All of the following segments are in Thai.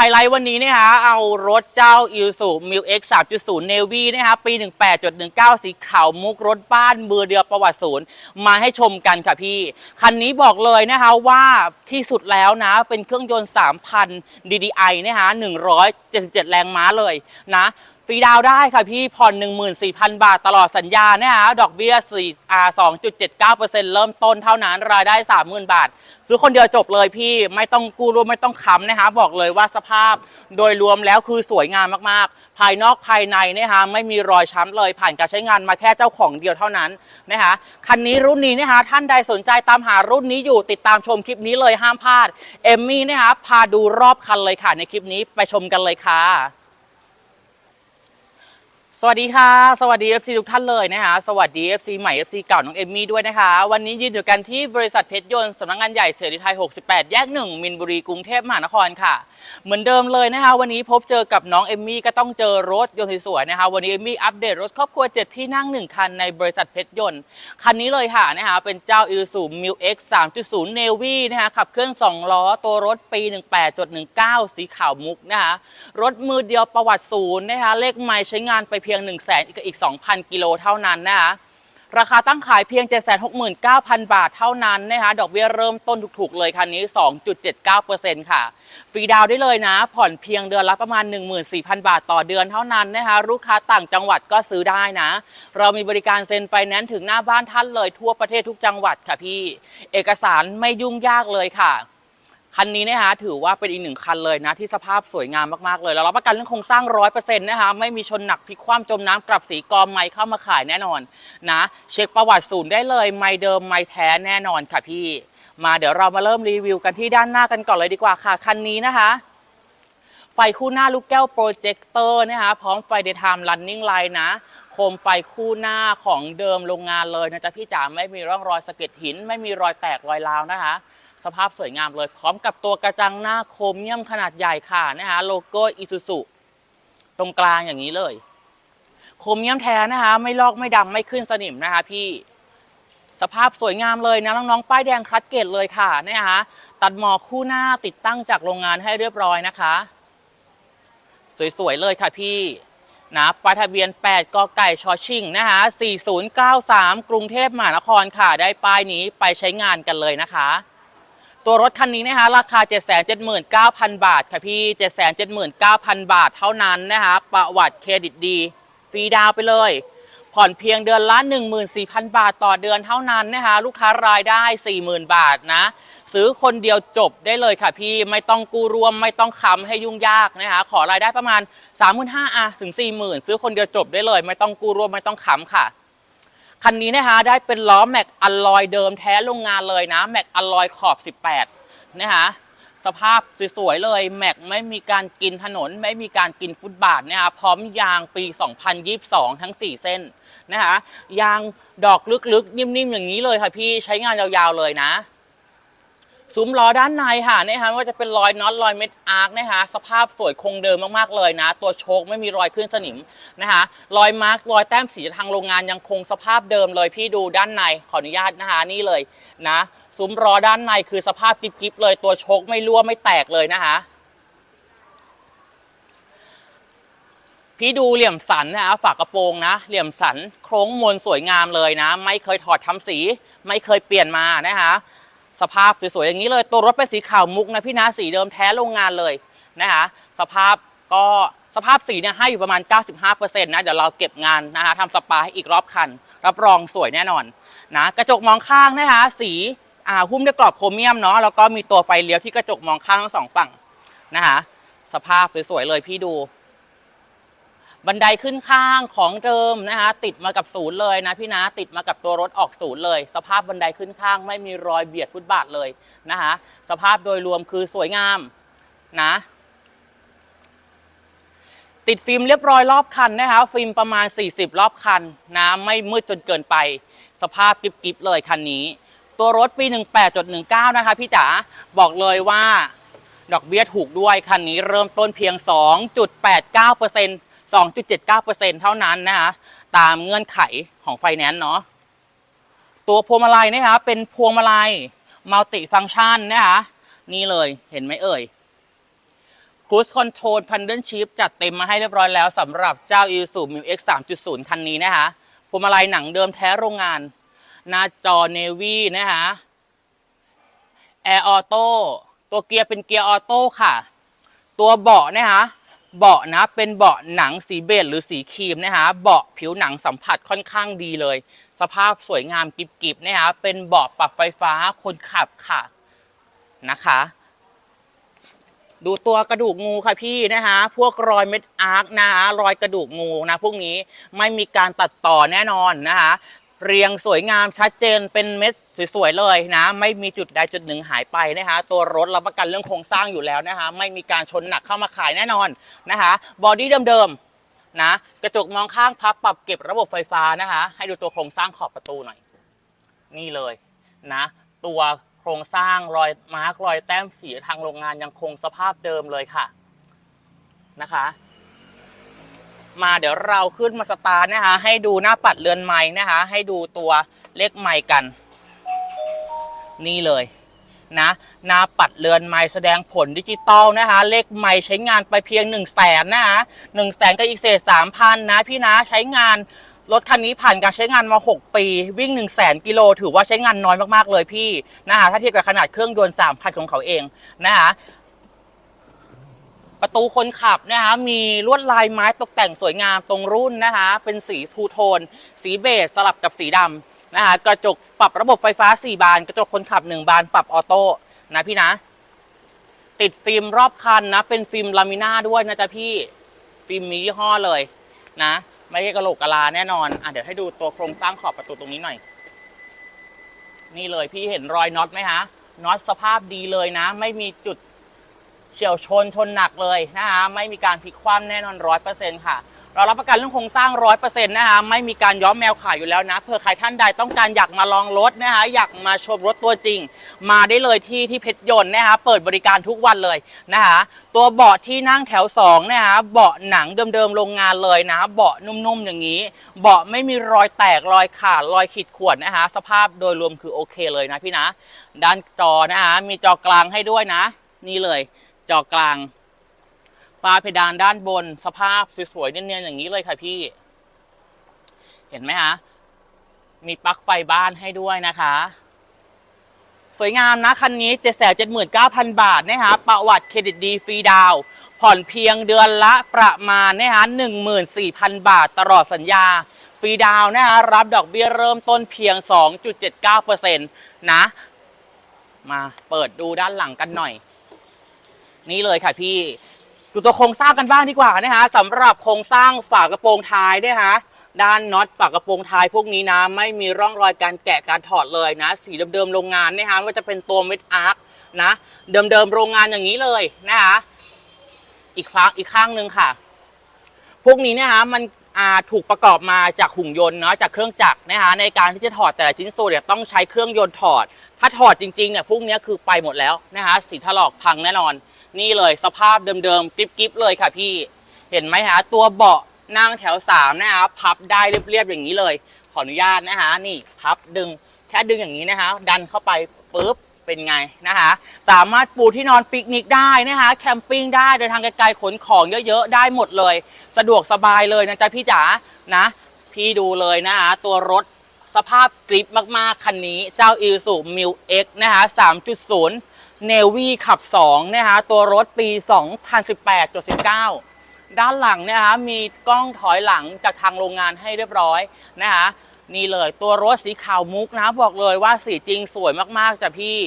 ไฮไลท์วันนี้นะฮะเอารถเจ้า i s u m i l X 3.0 Navy นะฮะปี 18.19 สีขาวมุกรถบ้านมือเดียวประวัติศูนย์ มาให้ชมกันค่ะพี่ คันนี้บอกเลยนะคะว่าที่สุดแล้วนะ เป็นเครื่องยนต์ 3,000 DDI นะฮะ177 แรงม้าเลยนะ ฟรีดาวได้ค่ะพี่ผ่อน 14,000 บาทตลอดสัญญานะคะดอกเบี้ย4 2.79%เริ่มต้นเท่านั้นรายได้ 30,000 บาท ซื้อคนเดียวจบเลยพี่ไม่ต้องกู้รวมไม่ต้องค้ำนะคะบอกเลยว่าสภาพโดยรวมแล้วคือสวยงามมากๆ ภายนอกภายในนะคะไม่มีรอยช้ำเลยผ่านการใช้งานมาแค่เจ้าของเดียวเท่านั้นนะคะคันนี้รุ่นนี้นะคะท่านใดสนใจตามหารุ่นนี้อยู่ติดตามชมคลิปนี้เลยห้ามพลาดเอมมี่นะคะพาดูรอบคันเลยค่ะในคลิปนี้ไปชมกันเลยค่ะ สวัสดีค่ะ สวัสดี FC ทุกท่านเลยนะคะสวัสดี FC ใหม่ FC เก่าน้องเอมมี่ด้วยนะคะ วันนี้ยืนอยู่กันที่บริษัทเพชรยนต์สำนักงานใหญ่เสรีไทย 68 แยก 1 มินบุรีกรุงเทพมหานครค่ะ เหมือนเดิมเลยนะคะ วันนี้พบเจอกับน้องเอมมี่ก็ต้องเจอรถยนต์สวยๆนะคะ วันนี้เอมมี่อัปเดตรถครอบครัว 7 ที่นั่ง 1 คันในบริษัทเพชรยนต์คันนี้เลยค่ะนะคะเป็นเจ้า i s u m i l X 3.0 Navy นะคะขับเคลื่อน2ล้อตัวรถปี 18.19 สีขาวมุกนะคะรถมือเดียวประวัติศูนย์นะคะเลขไมล์ใช้งานไปพียง 1 0 0 0 0แสนอีก 2,000 กิโลเท่านั้นนะคะราคาตั้งขายเพียง 769,000 บาทเท่านั้นนะคะดอกเบี้ยเริ่มต้นถูกๆเลยคันนี้ 2.79%ค่ะ ฟรีดาวได้เลยนะ ผ่อนเพียงเดือนละประมาณ 14,000 บาทต่อเดือนเท่านั้นนะคะลูกค้าต่างจังหวัดก็ซื้อได้นะ เรามีบริการเซ็นไฟแนนซ์ถึงหน้าบ้านท่านเลยทั่วประเทศทุกจังหวัดค่ะพี่ เอกสารไม่ยุ่งยากเลยค่ะ คันนี้นะคะถือว่าเป็นอีกหนึ่งคันเลยนะที่สภาพสวยงามมากๆเลยแล้วรับประกันเรื่องโครงสร้างร้อยเปอร์เซ็นต์นะคะไม่มีชนหนักพลิกคว่ำจมน้ำกลับสีกอมไม้เข้ามาขายแน่นอนนะ เช็คประวัติศูนย์ได้เลยไม้เดิมไม้แท้แน่นอนค่ะพี่ มาเดี๋ยวเรามาเริ่มรีวิวกันที่ด้านหน้ากันก่อนเลยดีกว่าค่ะคันนี้นะคะไฟคู่หน้าลูกแก้วโปรเจคเตอร์นะคะพร้อมไฟ daytime running line นะ โคมไฟคู่หน้าของเดิมโรงงานเลยนะจ๊ะพี่จ๋าไม่มีร่องรอยสะเก็ดหิน ไม่มีรอยแตกรอยร้าวนะคะ ภาพสวยงามเลย พร้อมกับตัวกระจังหน้าโครเมียมขนาดใหญ่ค่ะนะคะ โลโก้อิซูซุตรงกลางอย่างนี้เลย โครเมียมแท้นะคะ ไม่ลอกไม่ดำไม่ขึ้นสนิมนะคะ พี่สภาพสวยงามเลยนะน้องๆป้ายแดงคลัดเกตเลยค่ะนะคะตัดหมอกคู่หน้าติดตั้งจากโรงงานให้เรียบร้อยนะคะ สวยๆเลยค่ะพี่นะป้ายทะเบียน 8กไก่ชอชิงนะคะ4093 กรุงเทพมหานครค่ะ ได้ป้ายนี้ไปใช้งานกันเลยนะคะ ตัวรถคันนี้นะคะราคา 779,000 บาทค่ะพี่ 779,000 บาทเท่านั้นนะคะประวัติเครดิตดี ฟรีดาวไปเลย ผ่อนเพียงเดือนละ 14,000 บาทต่อเดือนเท่านั้นนะคะลูกค้ารายได้ 40,000 บาทนะ ซื้อคนเดียวจบได้เลยค่ะพี่ไม่ต้องกู้รวมไม่ต้องค้ำให้ยุ่งยากนะคะขอรายได้ประมาณ 35,000อะถึง 40,000 ซื้อคนเดียวจบได้เลย ไม่ต้องกู้รวมไม่ต้องค้ำค่ะ คันนี้นะคะได้เป็นล้อแม็กอลลอยเดิมแท้โรงงานเลยนะแม็กอลลอยขอบ 18 นะคะสภาพสวยๆเลยแม็กไม่มีการกินถนน ไม่มีการกินฟุตบาทนะคะพร้อมยางปี 2022 ทั้ง 4 เส้นนะคะยางดอกลึกๆ นิ่มๆ อย่างนี้เลยค่ะพี่ใช้งานยาวๆเลยนะ ซุ้มล้อด้านในค่ะนะคะไม่ว่าจะเป็นรอยน็อตรอยเม็ดอาร์คนะคะ สภาพสวยคงเดิมมากๆเลยนะ ตัวโชคไม่มีรอยขึ้นสนิมนะคะ รอยมาร์กรอยแต้มสีทางโรงงานยังคงสภาพเดิมเลยพี่ดูด้านในขออนุญาตนะคะนี่เลยนะซุ้มล้อด้านในคือสภาพกริบๆเลยตัวโชคไม่รั่วไม่แตกเลยนะคะพี่ดูเหลี่ยมสันนะคะฝากระโปรงนะ เหลี่ยมสันโครงมวลสวยงามเลยนะ ไม่เคยถอดทำสี ไม่เคยเปลี่ยนมานะคะ สภาพสวยๆอย่างนี้เลย ตัวรถเป็นสีขาวมุกนะพี่นะสีเดิมแท้โรงงานเลยนะคะสภาพก็สภาพสีเนี่ยให้อยู่ประมาณ 95%นะเดี๋ยวเราเก็บงานนะคะทำสปาให้อีกรอบคัน รับรองสวยแน่นอนนะกระจกมองข้างนะคะ สีอ่าหุ้มด้วยกรอบโครเมียมเนาะแล้วก็มีตัวไฟเลี้ยวที่กระจกมองข้างทั้งสองฝั่งนะคะสภาพสวยๆเลยพี่ดู บันไดขึ้นข้างของเดิมนะคะติดมากับศูนย์เลยนะพี่นะติดมากับตัวรถออกศูนย์เลย สภาพบันไดขึ้นข้างไม่มีรอยเบียดฟุตบาทเลยนะคะสภาพโดยรวมคือสวยงามนะติดฟิล์มเรียบร้อยรอบคันนะคะฟิล์มประมาณ 40 รอบคันนะไม่มืดจนเกินไป สภาพกริบๆเลยคันนี้ ตัวรถปี 18.19 นะคะพี่จ๋าบอกเลยว่าดอกเบี้ยถูกด้วยคันนี้เริ่มต้นเพียง 2.89% 2.79%เท่านั้นนะคะตามเงื่อนไขของไฟแนนซ์เนาะตัวพวงมาลัยนะคะเป็นพวงมาลัยมัลติฟังก์ชันนะคะนี่เลยเห็นไหมเอ่ยครู e คอนโทรลพันเดิลชิพจัดเต็มมาให้เรียบร้อยแล้วสำหรับเจ้า i s u m i X 3.0 คันนี้นะคะพวงมาลัยหนังเดิมแท้โรงงาน หน้าจอ Navy นะคะแอร์ออโต้ตัวเกียร์เป็นเกียร์ออโต้ค่ะ ตัวเบาะนะคะ เบาะนะเป็นเบาะหนังสีเบจหรือสีครีมนะคะเบาะผิวหนังสัมผัสค่อนข้างดีเลย สภาพสวยงามกริบๆนะคะเป็นเบาะปรับไฟฟ้าคนขับค่ะนะคะดูตัวกระดูกงูค่ะพี่นะคะพวกรอยเม็ดอาร์คนะคะรอยกระดูกงูนะพวกนี้ไม่มีการตัดต่อแน่นอนนะคะ เรียงสวยงามชัดเจนเป็นเม็ดสวยๆเลยนะ ไม่มีจุดใดจุดหนึ่งหายไปนะคะ ตัวรถรับประกันเรื่องโครงสร้างอยู่แล้วนะคะ ไม่มีการชนหนักเข้ามาขายแน่นอนนะคะบอดี้เดิมๆนะกระจกมองข้างพับปรับเก็บระบบไฟฟ้านะคะ ให้ดูตัวโครงสร้างขอบประตูหน่อย นี่เลยนะ ตัวโครงสร้างรอยมาร์กรอยแต้มสีทางโรงงานยังคงสภาพเดิมเลยค่ะนะคะ มาเดี๋ยวเราขึ้นมาสตาร์ทนะคะ ให้ดูหน้าปัดเรือนไม้นะคะ ให้ดูตัวเลขไม้กัน นี่เลยนะหน้าปัดเรือนไม้แสดงผลดิจิตอลนะคะ เลขไม้ใช้งานไปเพียง1นึ่งแสนนะคะหนึ่งแสนกับอีกเศษสามพันนะพี่นะใช้งานรถคันนี้ผ่านการใช้งานมา 6 ปี วิ่ง 1 0 0 0 0แสนกิโลถือว่าใช้งานน้อยมาก ๆ เลยพี่นะคะถ้าเทียบกับขนาดเครื่องยนต์3,000ของเขาเองนะคะ ประตูคนขับนะคะมีลวดลายไม้ตกแต่งสวยงามตรงรุ่นนะคะเป็นสีทูโทน สีเบจสลับกับสีดำนะคะกระจกปรับระบบไฟฟ้า 4 บาน กระจกคนขับ 1 บานปรับออโต้นะพี่นะ ติดฟิล์มรอบคันนะเป็นฟิล์มลามิน่าด้วยนะจ๊ะพี่ฟิล์มมียี่ห้อเลยนะไม่ใช่กระโหลกกะลาแน่นอนอะเดี๋ยวให้ดูตัวโครงสร้างขอบประตูตรงนี้หน่อย นี่เลยพี่เห็นรอยน็อตไหมฮะน็อตสภาพดีเลยนะ ไม่มีจุด เฉียวชนชนหนักเลยนะคะไม่มีการพลิกคว่ำแน่นอนร้อยเปอร์เซ็นต์ค่ะ เรารับประกันเรื่องโครงสร้างร้อยเปอร์เซ็นต์นะคะไม่มีการย้อมแมวขายอยู่แล้วนะเผื่อใครท่านใดต้องการอยากมาลองรถนะคะอยากมาชมรถตัวจริง มาได้เลยที่ที่เพชรยนต์นะคะเปิดบริการทุกวันเลยนะคะตัวเบาะที่นั่งแถว2นะคะเบาะหนังเดิมๆโรงงานเลยนะเบาะนุ่มๆอย่างนี้ เบาะไม่มีรอยแตกรอยขาดรอยขีดข่วนนะคะสภาพโดยรวมคือโอเคเลยนะพี่นะ ด้านจอนะคะมีจอกลางให้ด้วยนะ นี่เลย จอกลางฟ้าเพดานด้านบนสภาพสวยๆเนียนๆอย่างนี้เลยค่ะพี่ เห็นไหมคะมีปลั๊กไฟบ้านให้ด้วยนะคะ สวยงามนะคันนี้ 779,000 บาทนะคะประวัติเครดิตดีฟรีดาว ผ่อนเพียงเดือนละประมาณนะคะ14,000 บาทตลอดสัญญา ฟรีดาวน์นะคะรับดอกเบี้ยเริ่มต้นเพียง 2.79%นะ มาเปิดดูด้านหลังกันหน่อย นี่เลยค่ะพี่ดูตัวโครงสร้างกันบ้างดีกว่านะคะสำหรับโครงสร้างฝากระโปรงท้ายด้วยฮะด้านน็อตฝากระโปรงท้ายพวกนี้นะไม่มีร่องรอยการแกะการถอดเลยนะ สีเดิมๆโรงงานนะคะว่าจะเป็นตัวเม็ดอาร์คนะเดิมๆโรงงานอย่างนี้เลยนะคะอีกฟังอีกข้างหนึ่งค่ะ พวกนี้นะคะมันถูกประกอบมาจากหุ่นยนต์เนาะจากเครื่องจักรนะคะในการที่จะถอดแต่ละชิ้นส่วนเนี่ยต้องใช้เครื่องยนต์ถอด ถ้าถอดจริงๆเนี่ยพวกนี้คือไปหมดแล้วนะคะสีถลอกพังแน่นอน นี่เลยสภาพเดิมๆกริบๆเลยค่ะพี่ เห็นไหมฮะตัวเบาะนั่งแถว3นะคะพับได้เรียบๆอย่างนี้เลย ขออนุญาตนะคะนี่พับดึงแค่ดึงอย่างนี้นะคะ ดันเข้าไปปุ๊บเป็นไงนะคะ สามารถปูที่นอนปิกนิกได้นะคะ แคมปิ้งได้เดินทางไกลๆขนของเยอะๆ ได้หมดเลย สะดวกสบายเลยนะจ๊ะพี่จ๋านะ พี่ดูเลยนะคะตัวรถสภาพกริปมากๆ คันนี้เจ้า i s u m i l X นะคะ3.0 เนวี่ขับ2นะคะตัวรถปี 2018.19 ด้านหลังนะคะมีกล้องถอยหลังจากทางโรงงานให้เรียบร้อยนะคะนี่เลยตัวรถสีขาวมุกนะบอกเลยว่าสีจริงสวยมากๆจ้ะพี่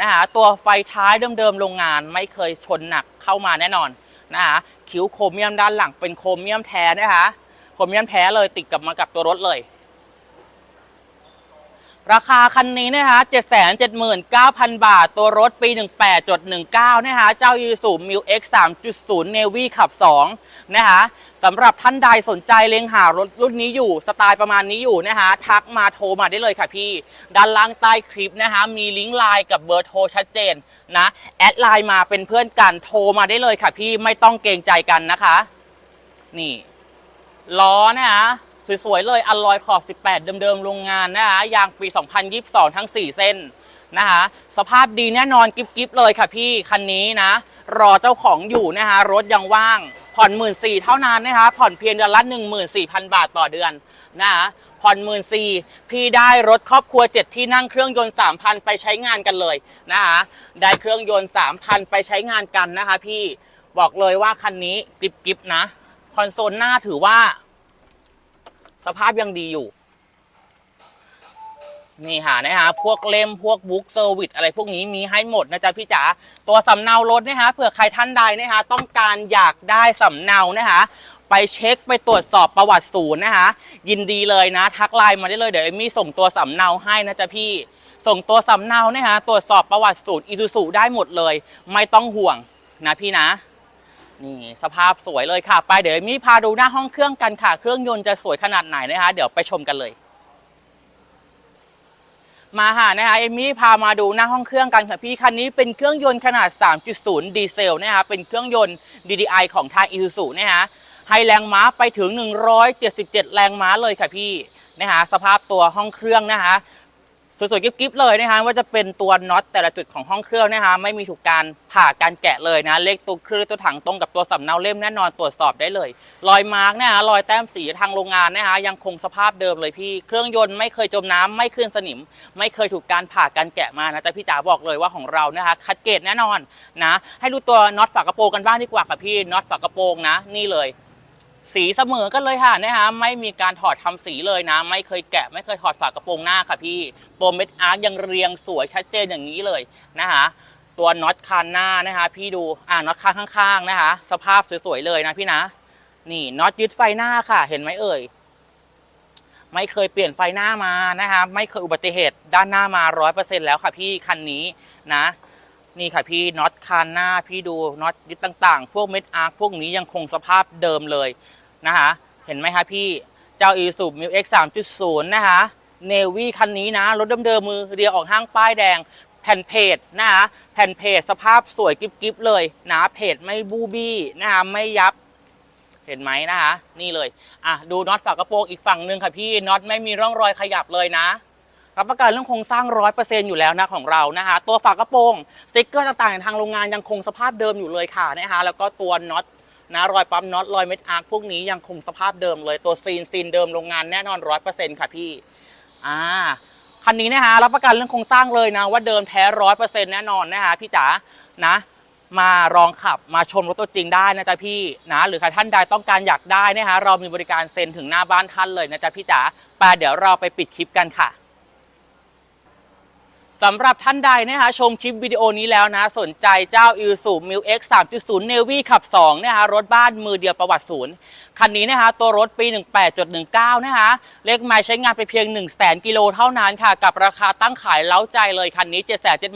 นะคะตัวไฟท้ายเดิมๆโรงงานไม่เคยชนหนักเข้ามาแน่นอนนะคะคิ้วโครเมียมด้านหลังเป็นโครเมียมแท้นะคะโครเมียมแท้เลยติดกับมากับตัวรถเลย ราคาคันนี้นะคะ779,000 บาท ตัวรถปี 18.19 นะคะ เจ้า i s u m i l X 3.0 Navy ขับ 2 นะคะสำหรับท่านใดสนใจเล็งหารถรุ่นนี้อยู่ สไตล์ประมาณนี้อยู่นะคะทักมาโทรมาได้เลยค่ะพี่ ด้านล่างใต้คลิปนะคะ มีลิงก์ไลน์กับเบอร์โทรชัดเจนนะ แอดไลน์มาเป็นเพื่อนกันโทรมาได้เลยค่ะพี่ไม่ต้องเกรงใจกันนะคะ นี่ล้อนะคะ สวยๆเลยอลลอยขอบ 18 เดิมๆโรงงานนะคะยางปี 2022 ทั้ง 4 เส้นนะคะสภาพดีแน่นอนกิฟๆเลยค่ะพี่คันนี้นะ รอเจ้าของอยู่นะคะรถยังว่าง ผ่อนหมื่นสี่เท่านั้นนะคะผ่อนเพียงเดือนละหนึ่งหมื่นสี่พันบาทต่อเดือนนะคะผ่อนหมื่นสี่พี่ได้รถครอบครัวเจ็ดที่นั่งเครื่องยนต์สามพันไปใช้งานกันเลยนะคะได้เครื่องยนต์สามพันไปใช้งานกันนะคะ พี่บอกเลยว่าคันนี้กริบกิบนะคอนโซลหน้าถือว่า สภาพยังดีอยู่ นี่ค่ะนะฮะพวกเล่มพวกบุ๊กเซอร์วิสอะไรพวกนี้มีให้หมดนะจ๊ะพี่จ๋าตัวสำเนารถนะคะเผื่อใครท่านใดนะคะต้องการอยากได้สำเนานะคะไปเช็คไปตรวจสอบประวัติศูนย์นะคะยินดีเลยนะ ทักไลน์มาได้เลยเดี๋ยวเอมมี่ส่งตัวสำเนาให้นะจ๊ะพี่ส่งตัวสำเนานะคะตรวจสอบประวัติศูนย์อีซูซูได้หมดเลย ไม่ต้องห่วงนะพี่นะ นี่สภาพสวยเลยค่ะ ไปเดี๋ยวมี่พาดูหน้าห้องเครื่องกันค่ะ เครื่องยนต์จะสวยขนาดไหนนะคะ เดี๋ยวไปชมกันเลย มาค่ะนะคะเอมี่พามาดูหน้าห้องเครื่องกันค่ะพี่คันนี้เป็นเครื่องยนต์ขนาด 3.0 ดีเซลนะคะเป็นเครื่องยนต์ DDI ของทาง Isuzu นะคะให้แรงม้าไปถึง 177 แรงม้าเลยค่ะพี่นะคะสภาพตัวห้องเครื่องนะคะ สวยๆกิ๊บๆเลยนะคะว่าจะเป็นตัวน็อตแต่ละจุดของห้องเครื่องนะคะไม่มีถูกการผ่าการแกะเลยนะเลขตัวเครื่องตัวถังตรงกับตัวสำเนาเล่มแน่นอนตรวจสอบได้เลย รอยมาร์กนะคะรอยแต้มสีทางโรงงานนะคะยังคงสภาพเดิมเลยพี่เครื่องยนต์ไม่เคยจมน้ำไม่ขึ้นสนิม ไม่เคยถูกการผ่าการแกะมานะแต่พี่จ๋าบอกเลยว่าของเรานะคะคัดเกรดแน่นอนนะให้ดูตัวน็อตฝากระโปรงกันบ้างดีกว่าค่ะพี่น็อตฝากระโปรงนะนี่เลย สีเสมอกันเลยค่ะนะคะไม่มีการถอดทำสีเลยนะ ไม่เคยแกะ ไม่เคยถอดฝากระโปรงหน้าค่ะพี่ตัวเม็ดอาร์คยังเรียงสวยชัดเจนอย่างนี้เลยนะคะตัวน็อตคานหน้านะคะพี่ดูอ่าน็อตคานข้างๆนะคะ สภาพสวยๆเลยนะพี่นะ นี่น็อตยึดไฟหน้าค่ะ เห็นไหมเอ่ยไม่เคยเปลี่ยนไฟหน้ามานะคะไม่เคยอุบัติเหตุด้านหน้ามาร้อยเปอร์เซ็นแล้วค่ะพี่คันนี้นะ นี่ค่ะพี่น็อตคานหน้าพี่ดูน็อตยึดต่างๆ พวกเม็ดอาร์คพวกนี้ยังคงสภาพเดิมเลยนะคะเห็นไหมคะพี่เจ้าอีซูมิวเอ็กสามจุดศูนย์นะคะเนวี่คันนี้นะรถเดิมๆมือเรียออกห้างป้ายแดงแผ่นเพจนะคะแผ่นเพจสภาพสวยกิ๊บๆเลยนะเพจไม่บูบี้นะคะไม่ยับเห็นไหมนะคะนี่เลยอะดูน็อตฝากระโปรงอีกฝั่งหนึ่งค่ะพี่น็อตไม่มีร่องรอยขยับเลยนะ รับประกันเรื่องโครงสร้างร้อยเปอร์เซ็นต์อยู่แล้วนะของเรานะคะตัวฝากระโปรงสติ๊กเกอร์ต่างๆ ทางโรงงานยังคงสภาพเดิมอยู่เลยค่ะนะคะแล้วก็ตัวน็อตนะรอยปั๊มน็อตรอยเม็ดอาร์คพวกนี้ยังคงสภาพเดิมเลยตัวซีนซีนเดิมโรงงานแน่นอนร้อยเปอร์เซ็นต์ค่ะพี่อ่าคันนี้นะคะรับประกันเรื่องโครงสร้างเลยนะว่าเดิมแท้ร้อยเปอร์เซ็นต์แน่นอนนะคะพี่จ๋านะมาลองขับมาชมรถตัวจริงได้นะจ๊ะพี่นะหรือใครท่านใดต้องการอยากได้นะคะเรามีบริการเซ็นถึงหน้าบ้านท่านเลยนะจ๊ะพี่จ๋าไปเดี๋ยวเราไปปิดคลิปกันค่ะ สำหรับท่านใดนะคะชมคลิปวิดีโอนี้แล้วนะ สนใจเจ้า i s u m i l X 3.0 Navy ขับ2นะคะรถบ้านมือเดียวประวัติศูนย์คันนี้นะคะตัวรถปี 18.19 นะคะเลขไมล์ใช้งานไปเพียง 1 0 0 0 0 0กิโลเท่านั้นค่ะ กับราคาตั้งขายเล้าใจเลยคันนี้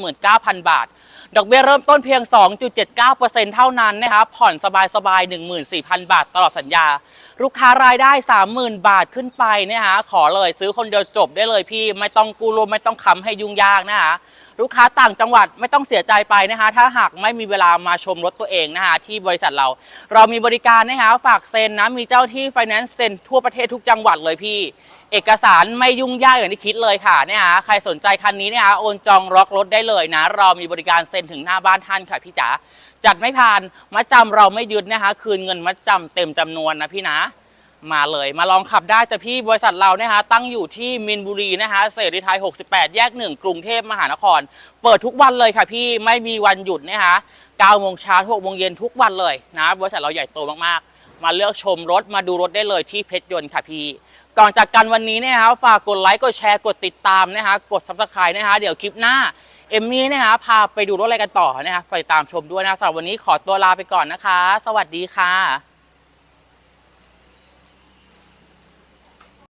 779,000 บาท ดอกเบี้ยเริ่มต้นเพียง 2.79%เท่านั้นนะคะผ่อนสบายๆ14,000 บาทตลอดสัญญา ลูกค้ารายได้ 30,000 บาทขึ้นไปนะคะขอเลยซื้อคนเดียวจบได้เลยพี่ไม่ต้องกู้รวมไม่ต้องค้ำให้ยุ่งยากนะคะลูกค้าต่างจังหวัดไม่ต้องเสียใจไปนะคะ ถ้าหากไม่มีเวลามาชมรถตัวเองนะคะ ที่บริษัทเรา เรามีบริการนะคะฝากเซ็นนะมีเจ้าที่ไฟแนนซ์เซ็นทั่วประเทศทุกจังหวัดเลยพี่ เอกสารไม่ยุ่งยากอย่างที่คิดเลยค่ะเนี่ยฮะใครสนใจคันนี้เนี่ยฮะโอนจองล็อกรถได้เลยนะ เรามีบริการเซ็นถึงหน้าบ้านท่านค่ะพี่จ๋า จัดไม่ผ่านมัดจำเราไม่ยึดนะคะ คืนเงินมัดจำเต็มจำนวนนะพี่นะ มาเลยมาลองขับได้แต่พี่บริษัทเรานะคะ ตั้งอยู่ที่มินบุรีนะคะเสรีไทย 68 แยกหนึ่งกรุงเทพมหานคร เปิดทุกวันเลยค่ะพี่ไม่มีวันหยุดนะคะ9โมงเช้า6โมงเย็นทุกวันเลยนะบริษัทเราใหญ่โตมากๆ มาเลือกชมรถมาดูรถได้เลยที่เพชรยนต์ค่ะพี่ก่อนจากกันวันนี้เนะคะฝากกดไลค์กดแชร์กดติดตามนะคะกด subscribe นะคะเดี๋ยวคลิปหน้า เอมมี่นะคะพาไปดูรถอะไรกันต่อนะคะไปตามชมด้วยนะสำหรับวันนี้ขอตัวลาไปก่อนนะคะ สวัสดีค่ะ